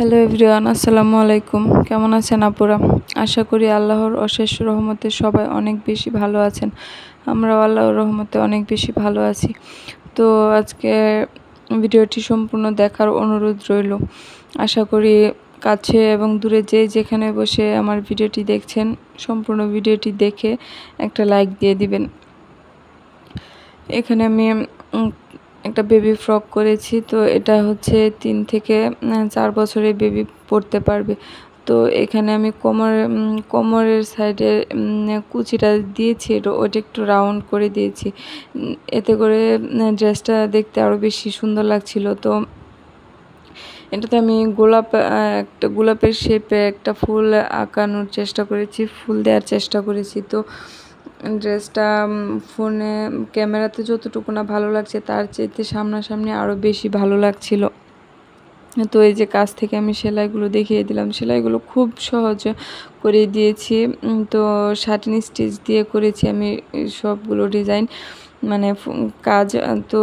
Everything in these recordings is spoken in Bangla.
হ্যালো এভরিওয়ান, আসসালামু আলাইকুম। কেমন আছেন আপুরা? আশা করি আল্লাহর অশেষ রহমতে সবাই অনেক বেশি ভালো আছেন। আমরাও আল্লাহর রহমতে অনেক বেশি ভালো আছি। তো আজকে ভিডিওটি সম্পূর্ণ দেখার অনুরোধ রইল। আশা করি কাছে এবং দূরে যে যেখানে বসে আমার ভিডিওটি দেখছেন, সম্পূর্ণ ভিডিওটি দেখে একটা লাইক দিয়ে দিবেন। এখানে আমি একটা বেবি ফ্রক করেছি, তো এটা হচ্ছে তিন থেকে চার বছরের বেবি পড়তে পারবে। তো এখানে আমি কোমর কোমরের সাইডে কুচিটা দিয়েছি ওটা একটু রাউন্ড করে দিয়েছি। এতে করে ড্রেসটা দেখতে আরও বেশি সুন্দর লাগছিল। তো এটাতে আমি গোলাপ একটা গোলাপের শেপে একটা ফুল আঁকানোর চেষ্টা করেছি, ফুল দেওয়ার চেষ্টা করেছি। তো ড্রেসটা ফোনে ক্যামেরাতে যতটুকু না ভালো লাগছে, তার চাইতে সামনাসামনি আরও বেশি ভালো লাগছিল। তো এই যে কাজ থেকে আমি সেলাইগুলো দেখিয়ে দিলাম, সেলাইগুলো খুব সহজ করে দিয়েছি। তো শার্টিন স্টিচ দিয়ে করেছি আমি সবগুলো ডিজাইন মানে কাজ, তো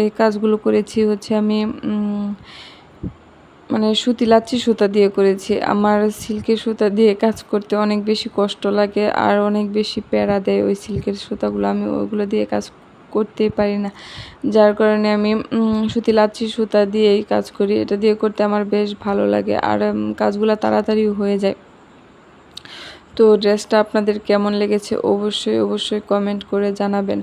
এই কাজগুলো করেছি হচ্ছে আমি মানে সুতি লাচ্ছি সুতা দিয়ে করেছি। আমার সিল্কের সুতা দিয়ে কাজ করতে অনেক বেশি কষ্ট লাগে আর অনেক বেশি প্যারা দেয় ওই সিল্কের সুতাগুলো। আমি ওইগুলো দিয়ে কাজ করতেই পারি না। যার কারণে আমি সুতি লাচ্ছি সুতা দিয়েই কাজ করি। এটা দিয়ে করতে আমার বেশ ভালো লাগে আর কাজগুলো তাড়াতাড়ি হয়ে যায়। তো ড্রেসটা আপনাদের কেমন লেগেছে অবশ্যই অবশ্যই কমেন্ট করে জানাবেন।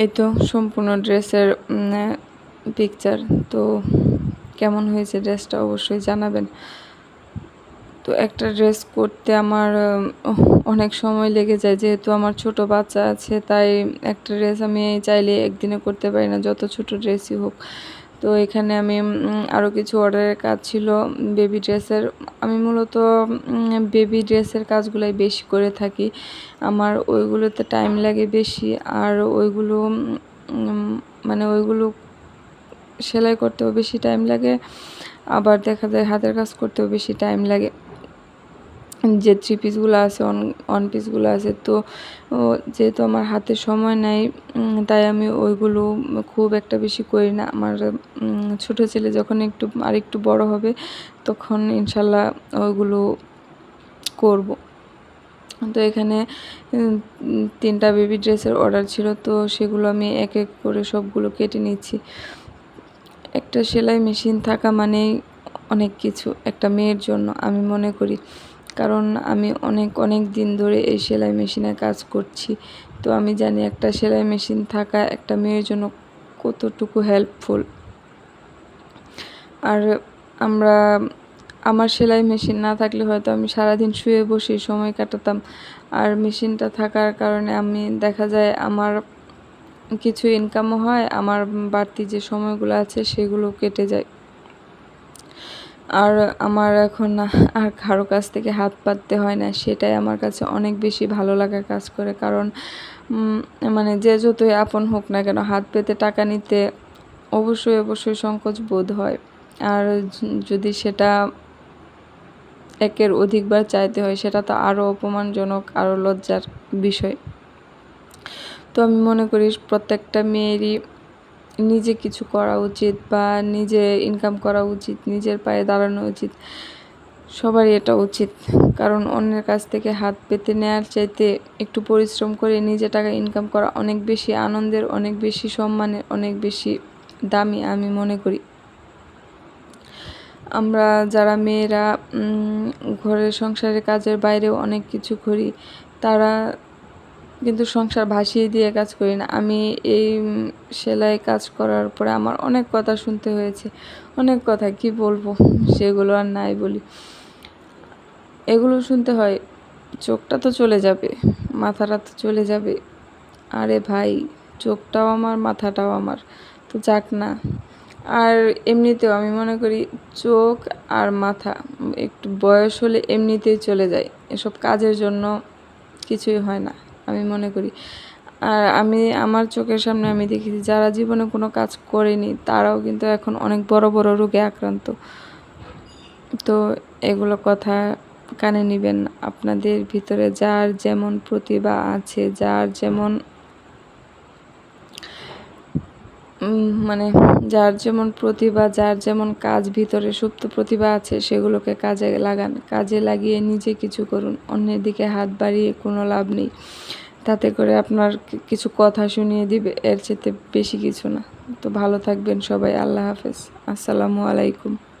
এই তো সম্পূর্ণ ড্রেসের পিকচার তো কেমন হয়েছে ড্রেসটা অবশ্যই জানাবেন। তো একটা ড্রেস করতে আমার অনেক সময় লেগে যায়, যেহেতু আমার ছোট বাচ্চা আছে, তাই একটা ড্রেস আমি চাইলে একদিনে করতে পারি না, যত ছোট ড্রেসই হোক। তো এখানে আমি আরও কিছু অর্ডারের কাজ ছিল বেবি ড্রেসের আমি মূলত বেবি ড্রেসের কাজগুলাই বেশি করে থাকি। আমার ওইগুলোতে টাইম লাগে বেশি, আর ওইগুলো মানে ওইগুলো সেলাই করতেও বেশি টাইম লাগে, আবার দেখা যায় হাতের কাজ করতেও বেশি টাইম লাগে। যে থ্রি পিসগুলো আছে অন অন পিসগুলো আছে, তো যেহেতু আমার হাতে সময় নাই তাই আমি ওইগুলো খুব একটা বেশি করি না। আমার ছোট ছেলে যখন একটু আর একটু বড় হবে, তখন ইনশাল্লাহ ওইগুলো করব। তো এখানে তিনটা বেবি ড্রেসের অর্ডার ছিল, তো সেগুলো আমি এক এক করে সবগুলো কেটে নিচ্ছি। একটা সেলাই মেশিন থাকা মানেই অনেক কিছু, একটা মেয়ের জন্য আমি মনে করি। কারণ আমি অনেক অনেক দিন ধরে এই সেলাই মেশিনে কাজ করছি। তো আমি জানি একটা সেলাই মেশিন থাকা একটা মেয়ের জন্য কতটুকু হেল্পফুল আর আমরা, আমার সেলাই মেশিন না থাকলে হয়তো আমি সারাদিন শুয়ে বসে সময় কাটাতাম। আর মেশিনটা থাকার কারণে আমি, দেখা যায় আমার কিছু ইনকামও হয়, আমার বাড়তি যে সময়গুলো আছে সেগুলো কেটে যায়। আর আমার এখন আর কারও কাছ থেকে হাত পাততে হয় না, সেটাই আমার কাছে অনেক বেশি ভালো লাগা কাজ করে। কারণ মানে যে যতই আপন হোক না কেন, হাত পেতে, টাকা নিতে অবশ্যই অবশ্যই সংকোচ বোধ হয়। আর যদি সেটা একের অধিকবার চাইতে হয়, সেটা তো আরও অপমানজনক আরও লজ্জার বিষয়। তো আমি মনে করি প্রত্যেকটা মেয়েরই নিজে কিছু করা উচিত বা নিজে ইনকাম করা উচিত, নিজের পায়ে দাঁড়ানো উচিত, সবারই এটা উচিত। কারণ অন্যের কাছ থেকে হাত পেতে নেওয়ার চাইতে একটু পরিশ্রম করে নিজে টাকা ইনকাম করা অনেক বেশি আনন্দের, অনেক বেশি সম্মানের, অনেক বেশি দামি আমি মনে করি। আমরা যারা মেয়েরা ঘরের সংসারের কাজের বাইরেও অনেক কিছু করি, তারা কিন্তু সংসার ভাসিয়ে দিয়ে কাজ করি না। আমি এই সেলাই কাজ করার পরে আমার অনেক কথা শুনতে হয়েছে। অনেক কথা, কি বলব? সেগুলো আর নাই বলি। এগুলো শুনতে হয়, চোখটা তো চলে যাবে, মাথাটা তো চলে যাবে। আরে ভাই, চোখটাও আমার, মাথাটাও আমার, তো যাক না। আর এমনিতেও আমি মনে করি, চোখ আর মাথা, একটু বয়স হলে এমনিতেই চলে যায়। এসব কাজের জন্য কিছুই হয় না। আমি মনে করি। আর আমি, আমার চোখের সামনে আমি দেখেছি, যারা জীবনে কোনো কাজ করেনি, তারাও কিন্তু এখন অনেক বড় বড় রোগে আক্রান্ত। তো এগুলো কথা কানে নেবেন আপনাদের ভিতরে যার যেমন প্রতিভা আছে, যার যেমন মানে যার যেমন প্রতিভা, যার যেমন কাজ ভিতরে সুপ্ত প্রতিভা আছে, সেগুলোকে কাজে লাগান, কাজে লাগিয়ে নিজে কিছু করুন। অন্যের দিকে হাত বাড়িয়ে কোনো লাভ নেই। তাতে করে আপনার কিছু কথা শুনিয়ে দিবে, এর চেয়ে বেশি কিছু না। তো ভালো থাকবেন সবাই, আল্লাহ হাফেজ। আসসালামু আলাইকুম।